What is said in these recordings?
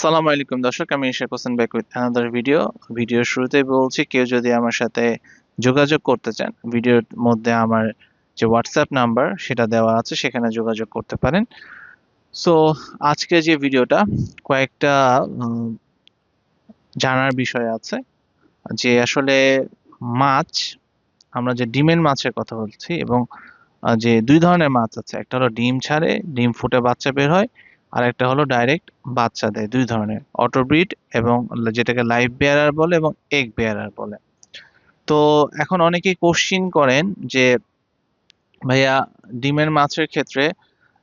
আসসালামু আলাইকুম। দর্শক, আমি Ishak Hossain back with another video ভিডিওর শুরুতেই বলছি, কেউ যদি আমার সাথে যোগাযোগ করতে চান, ভিডিওর মধ্যে আমার যে হোয়াটসঅ্যাপ নাম্বার সেটা দেওয়া আছে, সেখানে যোগাযোগ করতে পারেন। সো আজকে যে ভিডিওটা, কয়েকটা জানার বিষয় আছে। যে আসলে মাছ, আমরা যে ডিমের মাছের কথা বলছি এবং যে দুই ধরনের মাছ আছে। একটা হলো ডিম ছাড়ে, ডিম ফুটে বাচ্চা বের হয় আর একটা হলো ডাইরেক্ট বাচ্চা দেয়, দুই ধরনের। অটোব্রিড এবং যেটাকে লাইভ বেয়ারার বলে এবং এগ বেয়ারার বলে। তো এখন অনেকেই কোশ্চিন করেন যে, ভাইয়া ডিমের মাছের ক্ষেত্রে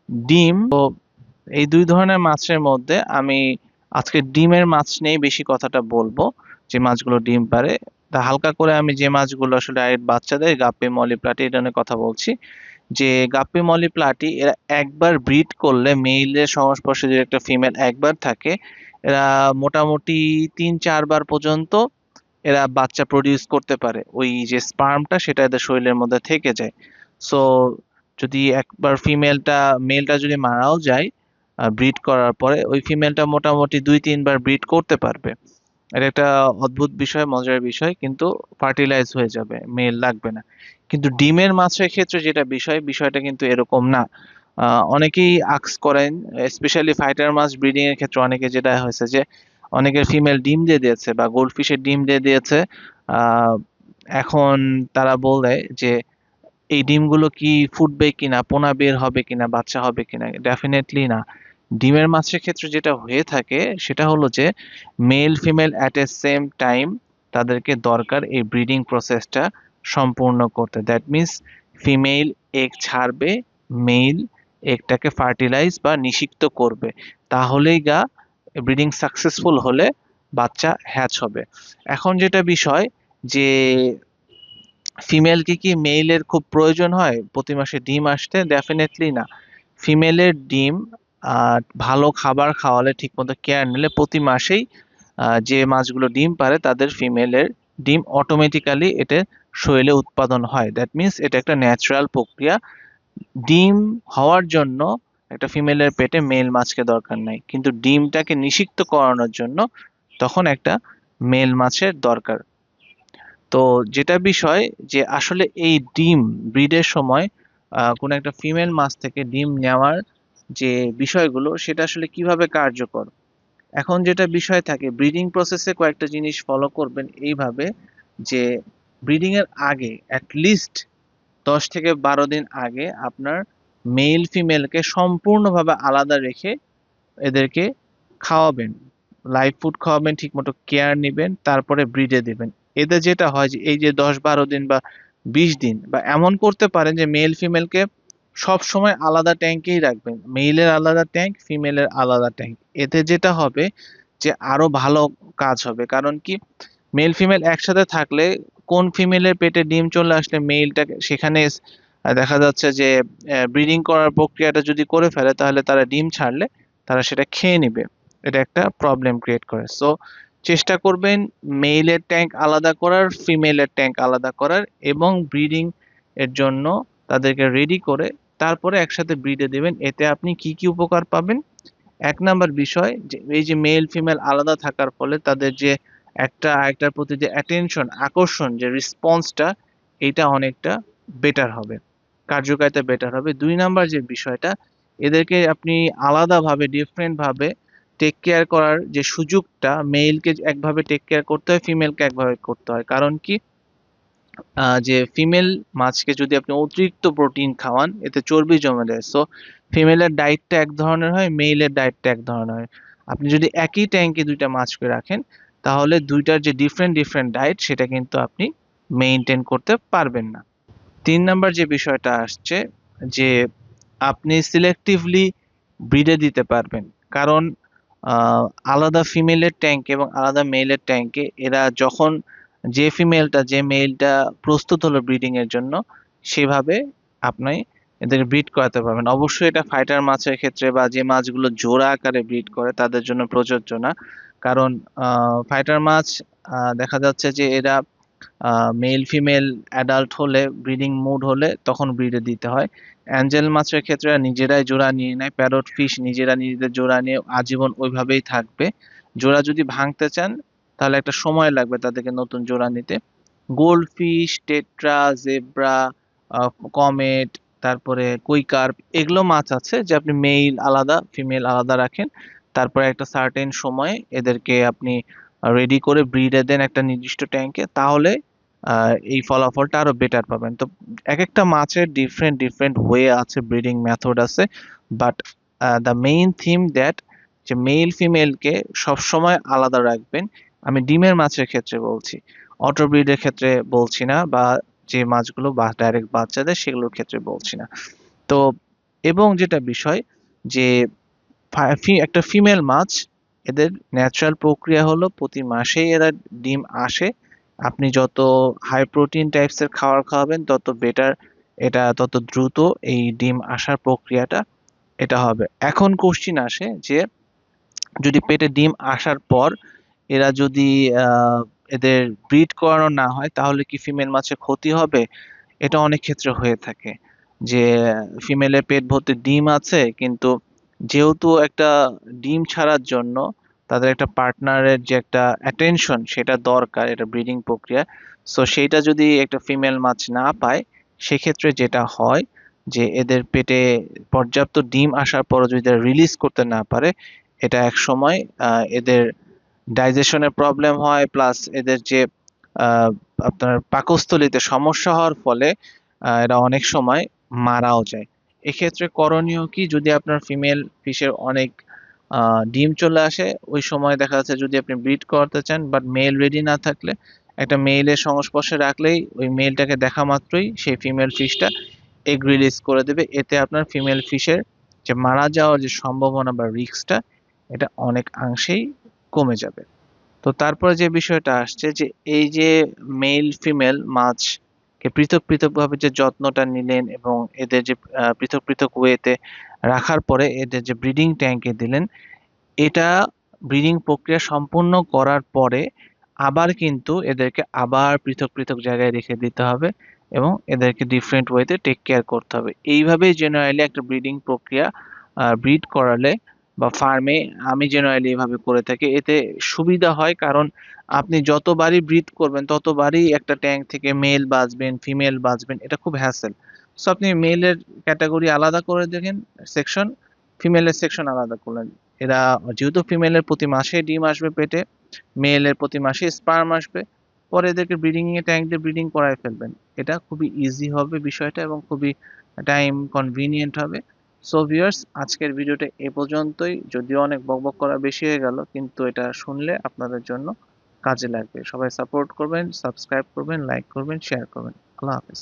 ডিম, তো এই দুই ধরনের মাছের মধ্যে আমি আজকে ডিমের মাছ নিয়ে বেশি কথাটা বলব, যে মাছগুলো ডিম পারে। তা হালকা করে আমি যে মাছগুলো আসলে ডাইরেক্ট বাচ্চা দেয়, গাপ্পি, মলি, প্লাটি, এটা কথা বলছি। যে গাপ্পি মলি প্লাটি এরা একবার ব্রিড করলে মেইলের সংস্পর্শে যদি একটা ফিমেল একবার থাকে, এরা মোটামুটি তিন চারবার পর্যন্ত এরা বাচ্চা প্রডিউস করতে পারে। ওই যে স্পার্মটা সেটা এদের শরীরের মধ্যে থেকে যায়। সো যদি একবার ফিমেলটা, মেলটা যদি মারাও যায় ব্রিড করার পরে ওই ফিমেলটা মোটামুটি দুই তিনবার ব্রিড করতে পারবে। এটা একটা অদ্ভুত বিষয়, মজার বিষয়, কিন্তু ফার্টিলাইজ হয়ে যাবে, মেল লাগবে না। কিন্তু ডিমের মাছের ক্ষেত্রে যেটা বিষয়, বিষয়টা কিন্তু এরকম না। অনেকেই আক্স করেন স্পেশালি ফাইটার মাছ ব্রিডিং এর ক্ষেত্রে অনেকে যেটা হয়েছে যে অনেকের ফিমেল ডিম দিয়ে দিয়েছে বা গোল্ডফিশের ডিম দিয়ে দিয়েছে। এখন তারা বলে যে, এই ডিমগুলো কি ফুটবে কিনা, পোনা বের হবে কিনা, বাচ্চা হবে কিনা? ডেফিনেটলি না। ডিমের মাছের ক্ষেত্রে যেটা হয়ে থাকে, সেটা হলো যে male female at a same time তাদেরকে দরকার এই ব্রিডিং প্রসেসটা সম্পূর্ণ করতে। দ্যাট মিন্স ফিমেল এগ ছাড়বে মেল এগটাকে ফার্টিলাইজ বা নিষিক্ত করবে। তাহলেই গা ব্রিডিং সাকসেসফুল হলে বাচ্চা হ্যাচ হবে। এখন যেটা বিষয় যে ফিমেলকে কি মেইলের খুব প্রয়োজন হয়? প্রতি মাসে ডিম আসতে? ডেফিনেটলি না। ফিমেলের ডিম ভালো খাবার খাওয়ালে, ঠিকমতো কেয়ার নিলে প্রতি মাসেই যে মাছগুলো ডিম পারে, তাদের ফিমেলের ডিম অটোমেটিক্যালি এটা শরীরে উৎপাদন হয়। দ্যাট মিন্স এটা একটা ন্যাচারাল প্রক্রিয়া। ডিম হওয়ার জন্য একটা ফিমেলের পেটে মেল মাছকে দরকার নাই। কিন্তু ডিমটাকে নিষিক্ত করানোর জন্য তখন একটা মেল মাছের দরকার। তো যেটা বিষয় যে আসলে এই ডিম ব্রিডের সময় কোনো একটা ফিমেল মাছ থেকে ডিম নেওয়ার যে বিষয়গুলো, সেটা আসলে কীভাবে কার্যকর? এখন যেটা বিষয় থাকে ব্রিডিং প্রসেসে কয়েকটা জিনিস ফলো করবেন এইভাবে যে ব্রিডিং এর আগে লিস্ট দশ থেকে বারো দিন আগে আপনার মেল ফিমেলকে সম্পূর্ণভাবে আলাদা রেখে এদেরকে খাওয়াবেন। লাইভ ফুড খাওয়াবেন, ঠিকমতো কেয়ার নেবেন, তারপরে ব্রিডে দিবেন। এতে যেটা হয় যে, এই যে দশ বারো দিন বা বিশ দিন বা এমন করতে পারেন যে মেল ফিমেলকে সব সময় আলাদা ট্যাঙ্কেই রাখবেন। মেইলের আলাদা ট্যাঙ্ক ফিমেলের আলাদা ট্যাঙ্ক এতে যেটা হবে যে, আরও ভালো কাজ হবে। কারণ কি মেল ফিমেল একসাথে থাকলে কোন ফিমেলের পেটে ডিম চলে আসলে মেইলটাকে সেখানে দেখা যাচ্ছে যে ব্রিডিং করার প্রক্রিয়াটা যদি করে ফেলে, তাহলে তারা ডিম ছাড়লে তারা সেটা খেয়ে নেবে। এটা একটা প্রবলেম ক্রিয়েট করে। সো চেষ্টা করবেন মেইলের ট্যাঙ্ক আলাদা করার ফিমেলের ট্যাঙ্ক আলাদা করার এবং ব্রিডিং এর জন্য তাদেরকে রেডি করে তারপরে একসাথে ব্রিডে দেবেন। এতে আপনি কি কি উপকার পাবেন? এক নাম্বার বিষয় যে, এই যে মেল ফিমেল আলাদা থাকার ফলে তাদের যে একটা, আরেকটার প্রতি যে অ্যাটেনশন আকর্ষণ, যে রেসপন্সটা এটা অনেকটা বেটার হবে। কার্যকারিতা বেটার হবে। দুই নাম্বার যে বিষয়টা, এদেরকে আপনি আলাদাভাবে ডিফারেন্ট ভাবে টেক কেয়ার করার যে সুযোগটা মেলকে একভাবে টেক কেয়ার করতে হয় ফিমেলকে একভাবে করতে হয়। কারণ কি? যে ফিমেল মাছকে যদি আপনি অতিরিক্ত প্রোটিন খাওয়ান, এতে চর্বি জমে দেয় সো ফিমেলের ডায়েটটা এক ধরনের হয় মেইলের ডায়েটটা এক ধরনের হয়। আপনি যদি একই ট্যাঙ্কে দুইটা মাছকে রাখেন তাহলে দুইটার যে ডিফারেন্ট ডিফারেন্ট ডায়েট সেটা কিন্তু আপনি মেইনটেইন করতে পারবেন না। তিন নাম্বার যে বিষয়টা আসছে, যে আপনি সিলেক্টিভলি ব্রিডে দিতে পারবেন। কারণ আলাদা ফিমেলের ট্যাঙ্ক এবং আলাদা মেলের ট্যাঙ্কে এরা যখন যে ফিমেলটা যে মেলটা প্রস্তুত হলো ব্রিডিং এর জন্য, সেভাবে আপনি এদেরকে ব্রিড করাতে পারবেন। অবশ্যই এটা ফাইটার মাছের ক্ষেত্রে বা যে মাছগুলো জোড়া আকারে ব্রিড করে, তাদের জন্য প্রযোজ্য না। কারণ ফাইটার মাছ দেখা যাচ্ছে যে এরা মেল ফিমেল অ্যাডাল্ট হলে ব্রিডিং মুড হলে তখন ব্রিডে দিতে হয়। অ্যাঞ্জেল মাছের ক্ষেত্রে নিজেরাই জোড়া নিয়ে নেয় প্যারট ফিশ নিজেরা নিজেদের জোড়া নিয়ে আজীবন ওইভাবেই থাকবে। জোড়া যদি ভাঙতে চান, তাহলে একটা সময় লাগবে তাদেরকে নতুন জোড়া নিতে। Gold fish tetra zebra comet তারপরে কুইকার্প এগুলো মাছ আছে যে আপনি মেল আলাদা ফিমেল আলাদা রাখেন। তারপরে একটা সার্টেন সময়ে এদেরকে আপনি রেডি করে ব্রিডে দেন একটা নির্দিষ্ট ট্যাঙ্কে তাহলে এই ফলাফলটা আরও বেটার পাবেন। তো এক একটা মাছের ডিফারেন্ট ডিফারেন্ট ওয়ে আছে ব্রিডিং মেথড আছে but the main theme that যে মেল ফিমেলকে সবসময় আলাদা রাখবেন, আমি ডিমের মাছের ক্ষেত্রে বলছি অটো ব্রিডের ক্ষেত্রে বলছি না, বা যে মাছগুলো বা ডাইরেক্ট বাচ্চা দেয় সেগুলোর ক্ষেত্রে বলছি না। তো, এবং যেটা বিষয় যে একটা ফিমেল মাছ, এদের ন্যাচারাল প্রক্রিয়া হলো প্রতি মাসেই এরা ডিম আসে। আপনি যত হাই প্রোটিন টাইপসের খাবার খাওয়াবেন, তত বেটার এটা, তত দ্রুত এই ডিম আসার প্রক্রিয়াটা এটা হবে। এখন কোশ্চিন আসে যে, যদি পেটে ডিম আসার পর এরা যদি এদের ব্রিড করানো না হয়, তাহলে কি ফিমেল মাছের ক্ষতি হবে? এটা অনেক ক্ষেত্রে হয়ে থাকে যে ফিমেলের পেট ভর্তি ডিম আছে, কিন্তু যেহেতু একটা ডিম ছাড়ার জন্য তাদের একটা পার্টনারের যে একটা অ্যাটেনশন সেটা দরকার, এটা ব্রিডিং প্রক্রিয়া। সো সেইটা যদি একটা ফিমেল মাছ না পায়, সেক্ষেত্রে যেটা হয় যে এদের পেটে পর্যাপ্ত ডিম আসার পর যদি রিলিজ করতে না পারে, এটা এক সময় এদের ডাইজেশনের প্রবলেম হয় প্লাস এদের যে আপনার পাকস্থলিতে সমস্যা হওয়ার ফলে এরা অনেক সময় মারাও যায়। এক্ষেত্রে করণীয় কি? যদি আপনার ফিমেল ফিশের অনেক ডিম চলে আসে, ওই সময় দেখা যাচ্ছে যদি আপনি ব্রিড করতে চান বাট মেল রেডি না থাকলে, একটা মেলের সংস্পর্শে রাখলেই ওই মেলটাকে দেখা মাত্রই সেই ফিমেল ফিশটা এগ রিলিজ করে দেবে। এতে আপনার ফিমেল ফিশের যে মারা যাওয়ার যে সম্ভাবনা বা রিস্কটা এটা অনেক অংশেই কমে যাবে। তো তারপরে যে বিষয়টা আসছে যে, এই যে মেল ফিমেল মাছকে পৃথক পৃথকভাবে যে যত্নটা নিলেন এবং এদের যে পৃথক পৃথক ওয়েতে রাখার পরে এদের যে ব্রিডিং ট্যাঙ্কে দিলেন, এটা ব্রিডিং প্রক্রিয়া সম্পূর্ণ করার পরে আবার কিন্তু এদেরকে আবার পৃথক পৃথক জায়গায় রেখে দিতে হবে এবং এদেরকে ডিফারেন্ট ওয়েতে টেক কেয়ার করতে হবে। এইভাবেই জেনারেলি একটা ব্রিডিং প্রক্রিয়া ব্রিড করালে বা ফার্মে আমি জেনারেলি এভাবে করে থাকি। এতে সুবিধা হয় কারণ আপনি যতবারই ব্রিড করবেন, ততবারই একটা ট্যাঙ্ক থেকে মেল বাঁচবেন ফিমেল বাঁচবেন, এটা খুব হ্যাসেল সো আপনি মেলের ক্যাটাগরি আলাদা করে দেখেন সেকশন ফিমেলের সেকশন আলাদা করলেন। এরা যেহেতু ফিমেলের প্রতি মাসে ডিম আসবে পেটে মেলের প্রতি মাসে স্পার্ম আসবে, পরে এদেরকে ব্রিডিং এ ট্যাঙ্ক দিয়ে ব্রিডিং করায় ফেলবেন। এটা খুবই ইজি হবে বিষয়টা এবং খুবই টাইম কনভিনিয়েন্ট হবে। সো ভিউয়ার্স আজকের ভিডিওটা এ পর্যন্তই। যদিও অনেক বকবক করা বেশি হয়ে গেল, কিন্তু এটা শুনলে আপনাদের জন্য কাজে লাগবে। সবাই সাপোর্ট করবেন সাবস্ক্রাইব করবেন লাইক করবেন শেয়ার করবেন। আল্লাহ হাফিজ।